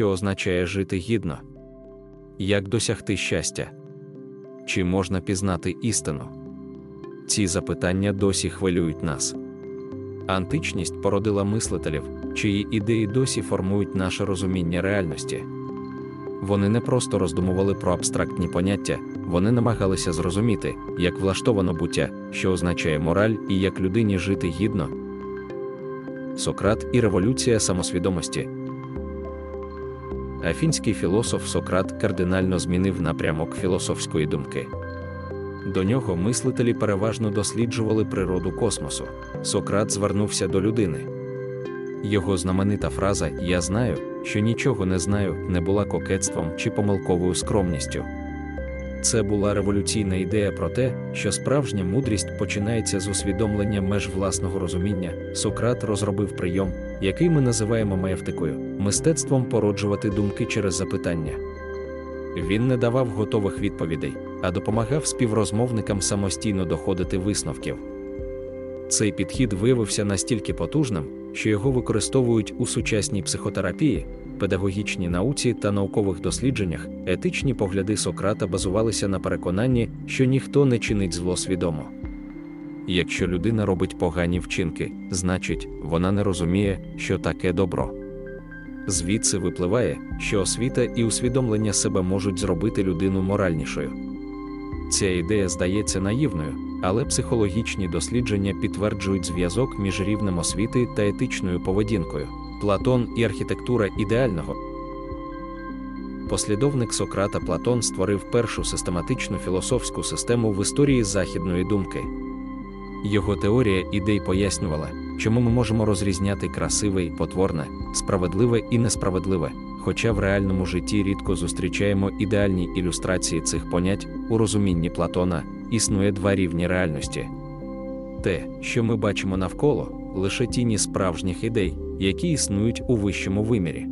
що означає жити гідно? Як досягти щастя? Чи можна пізнати істину? Ці запитання досі хвилюють нас. Античність породила мислителів, чиї ідеї досі формують наше розуміння реальності. Вони не просто роздумували про абстрактні поняття, вони намагалися зрозуміти, як влаштовано буття, що означає мораль і як людині жити гідно. Сократ і революція самосвідомості. Афінський філософ Сократ кардинально змінив напрямок філософської думки. До нього мислителі переважно досліджували природу космосу. Сократ звернувся до людини. Його знаменита фраза Я знаю, що нічого не знаю, не була кокетством чи помилковою скромністю. Це була революційна ідея про те, що справжня мудрість починається з усвідомлення меж власного розуміння. Сократ розробив прийом, який ми називаємо маєвтикою, мистецтвом породжувати думки через запитання. Він не давав готових відповідей, а допомагав співрозмовникам самостійно доходити висновків. Цей підхід виявився настільки потужним, що його використовують у сучасній психотерапії, педагогічній науці та наукових дослідженнях. Етичні погляди Сократа базувалися на переконанні, що ніхто не чинить зло свідомо. Якщо людина робить погані вчинки, значить, вона не розуміє, що таке добро. Звідси випливає, що освіта і усвідомлення себе можуть зробити людину моральнішою. Ця ідея здається наївною, але психологічні дослідження підтверджують зв'язок між рівнем освіти та етичною поведінкою. Платон і архітектура ідеального. Послідовник Сократа Платон створив першу систематичну філософську систему в історії західної думки. Його теорія ідей пояснювала, чому ми можемо розрізняти красиве і потворне, справедливе і несправедливе, хоча в реальному житті рідко зустрічаємо ідеальні ілюстрації цих понять у розумінні Платона, існує два рівні реальності. Те, що ми бачимо навколо, лише тіні справжніх ідей, які існують у вищому вимірі.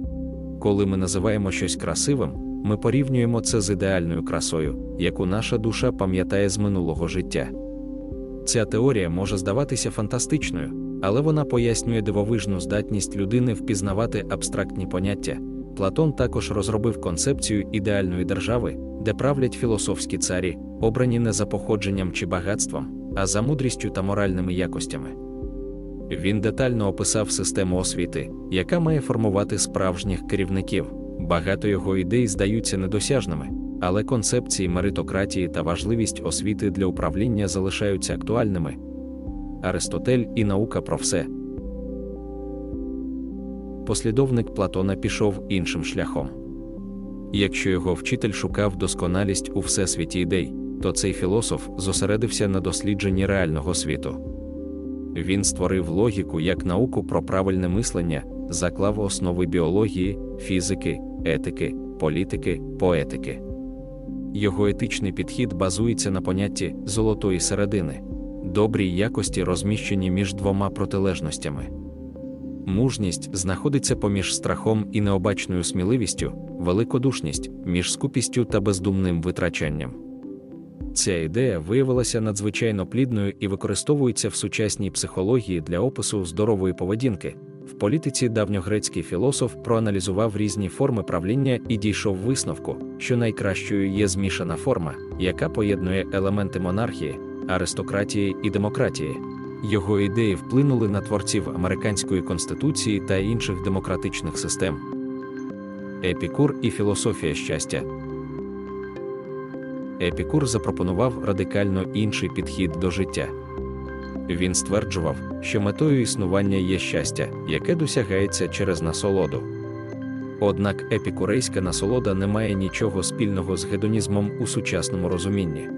Коли ми називаємо щось красивим, ми порівнюємо це з ідеальною красою, яку наша душа пам'ятає з минулого життя. Ця теорія може здаватися фантастичною, але вона пояснює дивовижну здатність людини впізнавати абстрактні поняття. Платон також розробив концепцію ідеальної держави, де правлять філософські царі, обрані не за походженням чи багатством, а за мудрістю та моральними якостями. Він детально описав систему освіти, яка має формувати справжніх керівників. Багато його ідей здаються недосяжними, але концепції меритократії та важливість освіти для управління залишаються актуальними. Аристотель і наука про все. Послідовник Платона пішов іншим шляхом. Якщо його вчитель шукав досконалість у всесвіті ідей, то цей філософ зосередився на дослідженні реального світу. Він створив логіку як науку про правильне мислення, заклав основи біології, фізики, етики, політики, поетики. Його етичний підхід базується на понятті золотої середини, добрій якості розміщені між двома протилежностями. Мужність знаходиться поміж страхом і необачною сміливістю, великодушність між скупістю та бездумним витрачанням. Ця ідея виявилася надзвичайно плідною і використовується в сучасній психології для опису здорової поведінки. В політиці давньогрецький філософ проаналізував різні форми правління і дійшов висновку, що найкращою є змішана форма, яка поєднує елементи монархії, аристократії і демократії. Його ідеї вплинули на творців американської конституції та інших демократичних систем. Епікур і філософія щастя. Епікур запропонував радикально інший підхід до життя. Він стверджував, що метою існування є щастя, яке досягається через насолоду. Однак епікурейська насолода не має нічого спільного з гедонізмом у сучасному розумінні.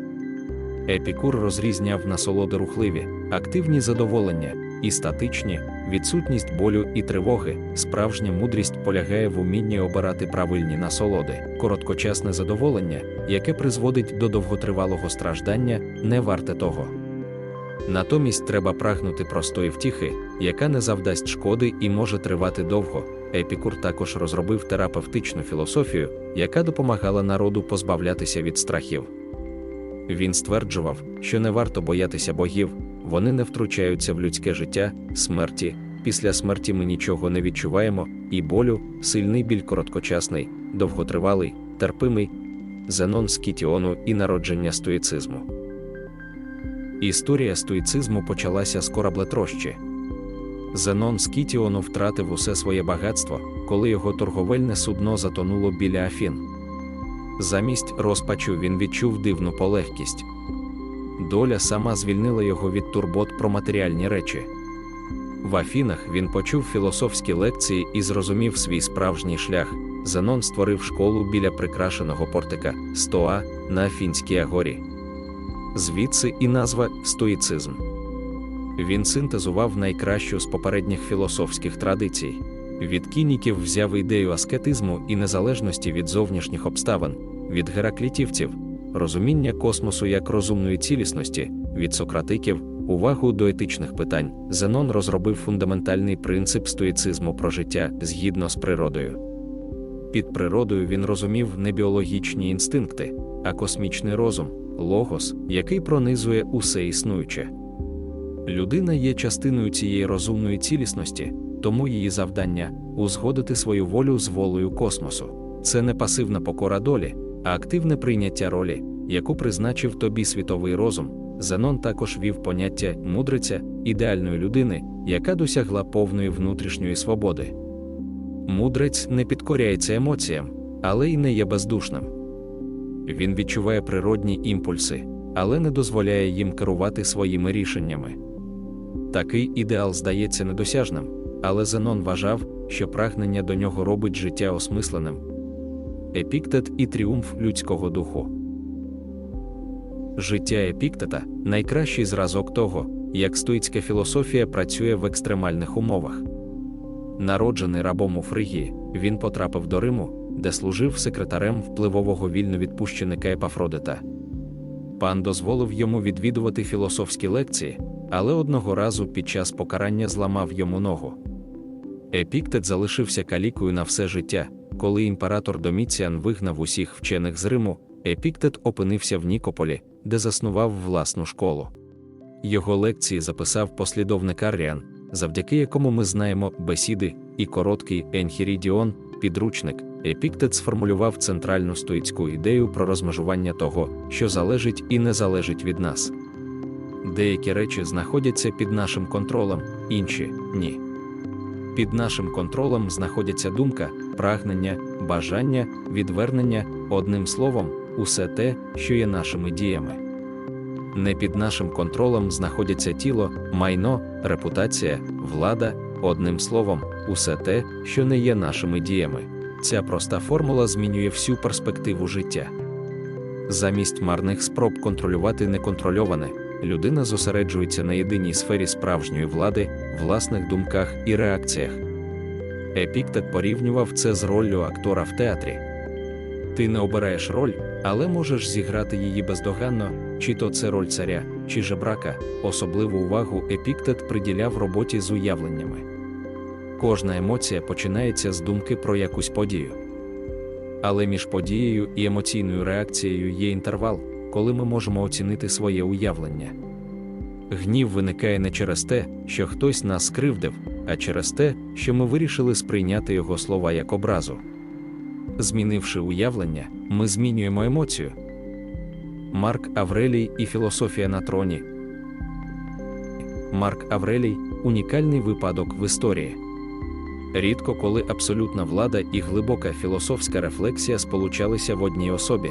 Епікур розрізняв насолоди рухливі, активні задоволення і статичні, відсутність болю і тривоги. Справжня мудрість полягає в умінні обирати правильні насолоди. Короткочасне задоволення, яке призводить до довготривалого страждання, не варте того. Натомість треба прагнути простої втіхи, яка не завдасть шкоди і може тривати довго. Епікур також розробив терапевтичну філософію, яка допомагала народу позбавлятися від страхів. Він стверджував, що не варто боятися богів, вони не втручаються в людське життя, смерті, після смерті ми нічого не відчуваємо, і болю, сильний біль короткочасний, довготривалий, терпимий, Зенон з Кітіону і народження стоїцизму. Історія стоїцизму почалася з кораблетрощі. Зенон з Кітіону втратив усе своє багатство, коли його торговельне судно затонуло біля Афін. Замість розпачу він відчув дивну полегкість. Доля сама звільнила його від турбот про матеріальні речі. В Афінах він почув філософські лекції і зрозумів свій справжній шлях. Зенон створив школу біля прикрашеного портика Стоа на Афінській агорі. Звідси і назва стоїцизм. Він синтезував найкращу з попередніх філософських традицій. Від кініків взяв ідею аскетизму і незалежності від зовнішніх обставин, від гераклітівців, розуміння космосу як розумної цілісності, від сократиків, увагу до етичних питань. Зенон розробив фундаментальний принцип стоїцизму про життя згідно з природою. Під природою він розумів не біологічні інстинкти, а космічний розум, логос, який пронизує усе існуюче. Людина є частиною цієї розумної цілісності, тому її завдання узгодити свою волю з волею космосу. Це не пасивна покора долі, а активне прийняття ролі, яку призначив тобі світовий розум. Зенон також вів поняття мудриця ідеальної людини, яка досягла повної внутрішньої свободи. Мудрець не підкоряється емоціям, але й не є бездушним. Він відчуває природні імпульси, але не дозволяє їм керувати своїми рішеннями. Такий ідеал здається недосяжним, але Зенон вважав, що прагнення до нього робить життя осмисленим. Епіктет і тріумф людського духу. Життя Епіктета найкращий зразок того, як стоїцька філософія працює в екстремальних умовах. Народжений рабом у Фригії, він потрапив до Риму, де служив секретарем впливового вільновідпущеника Епафродита. Пан дозволив йому відвідувати філософські лекції, але одного разу під час покарання зламав йому ногу. Епіктет залишився калікою на все життя. Коли імператор Доміціан вигнав усіх вчених з Риму, Епіктет опинився в Нікополі, де заснував власну школу. Його лекції записав послідовник Арріан, завдяки якому ми знаємо бесіди і короткий Енхірідіон, підручник. Епіктет сформулював центральну стоїцьку ідею про розмежування того, що залежить і не залежить від нас. Деякі речі знаходяться під нашим контролем, інші ні. Під нашим контролем знаходяться думка, прагнення, бажання, відвернення, одним словом, усе те, що є нашими діями. Не під нашим контролем знаходяться тіло, майно, репутація, влада, одним словом, усе те, що не є нашими діями. Ця проста формула змінює всю перспективу життя. Замість марних спроб контролювати неконтрольоване, людина зосереджується на єдиній сфері справжньої влади, власних думках і реакціях. Епіктет порівнював це з роллю актора в театрі. Ти не обираєш роль, але можеш зіграти її бездоганно, чи то це роль царя, чи жебрака, особливу увагу епіктет приділяв роботі з уявленнями. Кожна емоція починається з думки про якусь подію. Але між подією і емоційною реакцією є інтервал, коли ми можемо оцінити своє уявлення. Гнів виникає не через те, що хтось нас скривдив, а через те, що ми вирішили сприйняти його слова як образу. Змінивши уявлення, ми змінюємо емоцію. Марк Аврелій і філософія на троні. Марк Аврелій унікальний випадок в історії. Рідко коли абсолютна влада і глибока філософська рефлексія сполучалися в одній особі.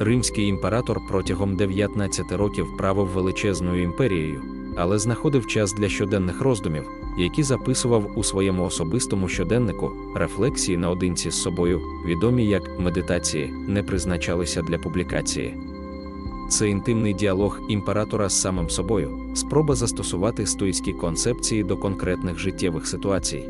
Римський імператор протягом 19 років правив величезною імперією, але знаходив час для щоденних роздумів, які записував у своєму особистому щоденнику рефлексії наодинці з собою, відомі як медитації, не призначалися для публікації. Це інтимний діалог імператора з самим собою, спроба застосувати стоїцькі концепції до конкретних життєвих ситуацій.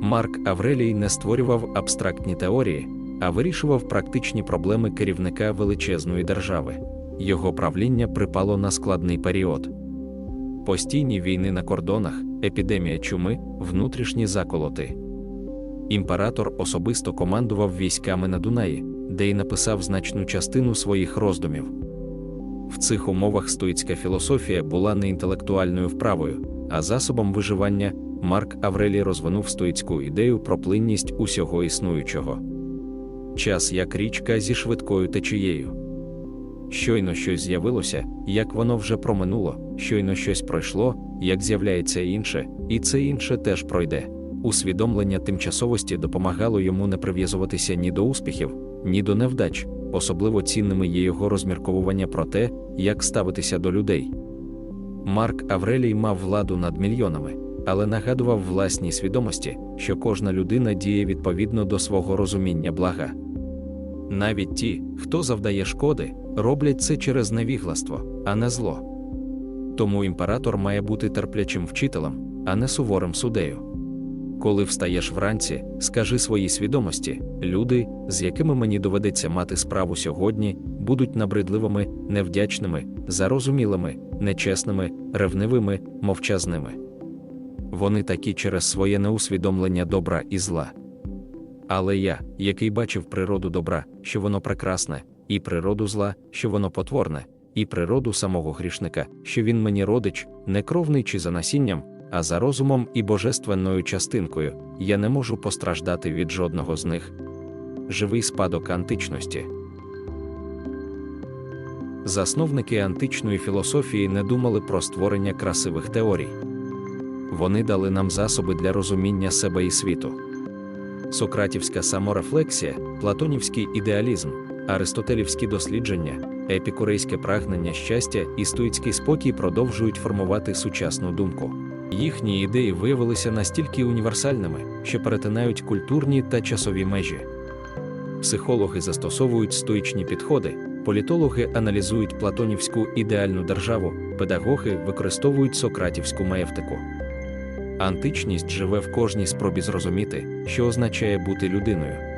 Марк Аврелій не створював абстрактні теорії, а вирішував практичні проблеми керівника величезної держави. Його правління припало на складний період. Постійні війни на кордонах, епідемія чуми, внутрішні заколоти. Імператор особисто командував військами на Дунаї, де й написав значну частину своїх роздумів. В цих умовах стоїцька філософія була не інтелектуальною вправою, а засобом виживання Марк Аврелій розвинув стоїцьку ідею про плинність усього існуючого. Час як річка зі швидкою течією. Щойно щось з'явилося, як воно вже проминуло, щойно щось пройшло, як з'являється інше, і це інше теж пройде. Усвідомлення тимчасовості допомагало йому не прив'язуватися ні до успіхів, ні до невдач, особливо цінними є його розмірковування про те, як ставитися до людей. Марк Аврелій мав владу над мільйонами, але нагадував власній свідомості, що кожна людина діє відповідно до свого розуміння блага. Навіть ті, хто завдає шкоди, роблять це через невігластво, а не зло. Тому імператор має бути терплячим вчителем, а не суворим судею. Коли встаєш вранці, скажи своїй свідомості, люди, з якими мені доведеться мати справу сьогодні, будуть набридливими, невдячними, зарозумілими, нечесними, ревнивими, мовчазними. Вони такі через своє неусвідомлення добра і зла. Але я, який бачив природу добра, що воно прекрасне, і природу зла, що воно потворне, і природу самого грішника, що він мені родич, не кровний чи за насінням, а за розумом і божественною частинкою, я не можу постраждати від жодного з них. Живий спадок античності. Засновники античної філософії не думали про створення красивих теорій. Вони дали нам засоби для розуміння себе і світу. Сократівська саморефлексія, платонівський ідеалізм, аристотелівські дослідження, епікурейське прагнення щастя і стоїцький спокій продовжують формувати сучасну думку. Їхні ідеї виявилися настільки універсальними, що перетинають культурні та часові межі. Психологи застосовують стоїчні підходи, політологи аналізують платонівську ідеальну державу, педагоги використовують сократівську маєвтику. Античність живе в кожній спробі зрозуміти, що означає бути людиною.